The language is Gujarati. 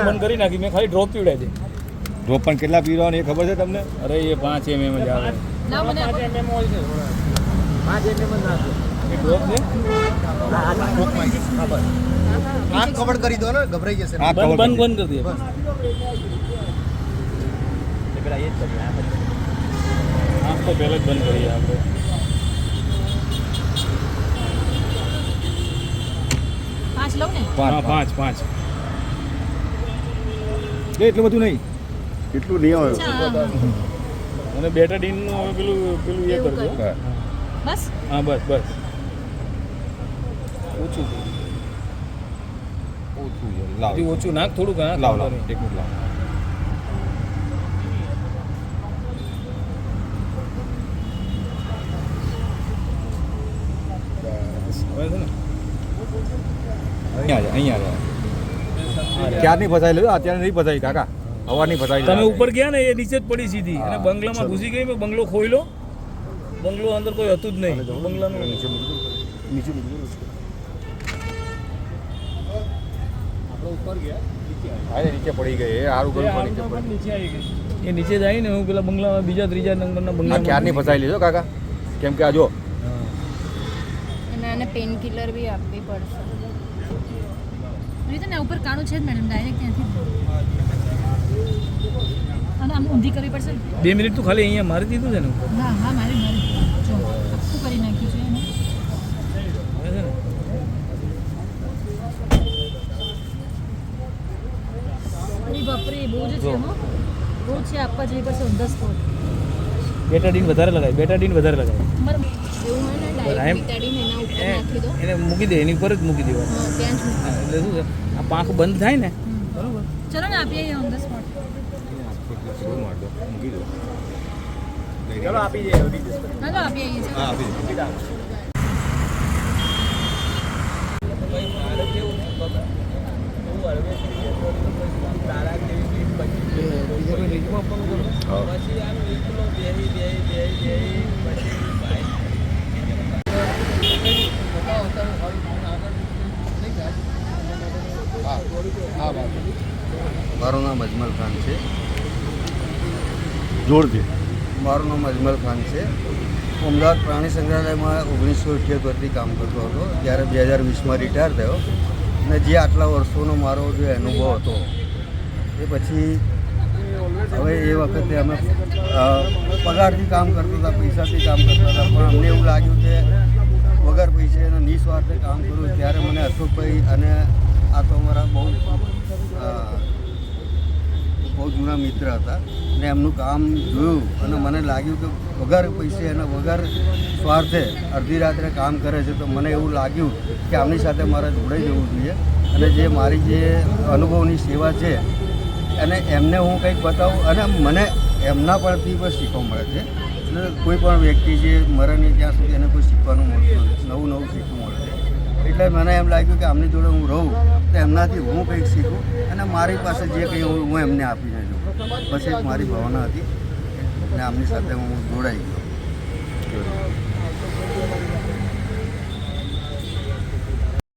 બંધ કરી નાખી મેં ખાલી ડ્રોપ પીવડે ડ્રોપ પણ કેટલા પીવડાવવાની એ ખબર છે તમને? અરે એ પાંચ એમ એમ જ આવે. પાંચ ખબર કરી દો ને ગભરાઈ જશે. બંધ બંધ કરી દે. પેલા એ જ કરીએ આ પછી. આંખ તો પહેલા જ બંધ કરીએ આપણે. પાંચ લઉં ને? હા પાંચ પાંચ. એ એટલું બધું નહીં. એટલું નહીં આવે. અને બેટાડીનનું હવે પેલું પેલું એ કરજો. બસ? હા બસ બસ. ઓછું ઓછું લાવ. ઓછું નાખ થોડુંક નાખ લાવ લાવ. એક મિનિટ લાવ હવે છે ને અહીંયા જા અહીંયા જા. ક્યારની ફસાઈ લેજો અત્યારે નહીં ફસાઈ કાકા. હવાની ફસાઈ તમે ઉપર ગયા ને એ નીચે જ પડી સીધી. અને બંગલામાં ઘૂસી ગઈ મેં બંગલો ખોઈલો બંગલો અંદર કોઈ હતું જ નહીં. બંગલાનું નીચે હા એ નીચે પડી ગઈ. એ સારું કર્યું પણ નીચે પડી નીચે આવી ગઈ. એ નીચે જાય ને હું પેલા બંગલામાં બીજા ત્રીજા નંબરના બંગલા ક્યારની ફસાઈ લેજો કાકા? કેમ કે આ જો. અને પેન કિલર બી આપવી પડશે. રીતે ને ઉપર કાણું છે જ મેડમ ડાયરેક્ટ ત્યાંથી જ. અને આમ ઊંધી કરવી પડશે ને બે મિનિટ તો ખાલી અહીંયા મારી દીધું છે ને ઉપર હા હા મારી મારી જો આખું કરી નાખ્યું છે એને હવે છે ને અરે બાપરે બહુ જ છે હો બહુ જ છે આપવા જવી પડશે ઓન ધ સ્પોટ બેટાડીન વધારે લગાય બેટાડીન વધારે લગાય બરાબર એવું હોય ને વિટાડીન એના મૂકી દે એની ઉપર જ મૂકી દેવાનું. એટલે શું છે? આ પાંખ બંધ થાય ને? બરાબર બરોબર. ચલો ને આપીએ ઓન ધ સ્પોટ માર દો મૂકી દો ચલો આપી દઈએ તો આપી આવીએ હા ચાલો આપી દો. આપી દો. મારું નામ અજમલ ખાન છે. જોરથી. મારું નામ અજમલ ખાન છે. અમદાવાદ પ્રાણી સંગ્રહાલયમાં ઓગણીસો અઠ્યોતેરથી કામ કરતો હતો. ત્યારે બે હજાર વીસમાં રિટાયર થયો. અને જે આટલા વર્ષોનો મારો જે અનુભવ હતો એ પછી હવે એ વખતે અમે પગારથી કામ કરતા હતા પૈસાથી કામ કરતા હતા. પણ અમને એવું લાગ્યું કે વગર પૈસે નિસ્વાર્થે કામ કર્યું ત્યારે મને અશોકભાઈ અને આ તો અમારા બહુ બહુ જૂના મિત્ર હતા. અને એમનું કામ જોયું અને મને લાગ્યું કે વગર પૈસે અને વગર સ્વાર્થે અડધી રાત્રે કામ કરે છે, તો મને એવું લાગ્યું કે આમની સાથે મારે જોડાઈ જવું જોઈએ. અને જે મારી જે અનુભવની સેવા છે, અને એમને હું કંઈક બતાવું અને મને એમના પરથી પણ શીખવા મળે છે. એટલે કોઈ પણ વ્યક્તિ જે મરે નહીં ત્યાં સુધી એને કોઈ શીખવાનું મળતું નવું નવું શીખવું મળે એટલે મને એમ લાગ્યું કે આમની જોડે હું રહું, તો એમનાથી હું કંઈક શીખું અને મારી પાસે જે કંઈ હોય હું એમને આપીને જાઉં પછી એક મારી ભાવના હતી. અને આમની સાથે હું જોડાઈ ગયો.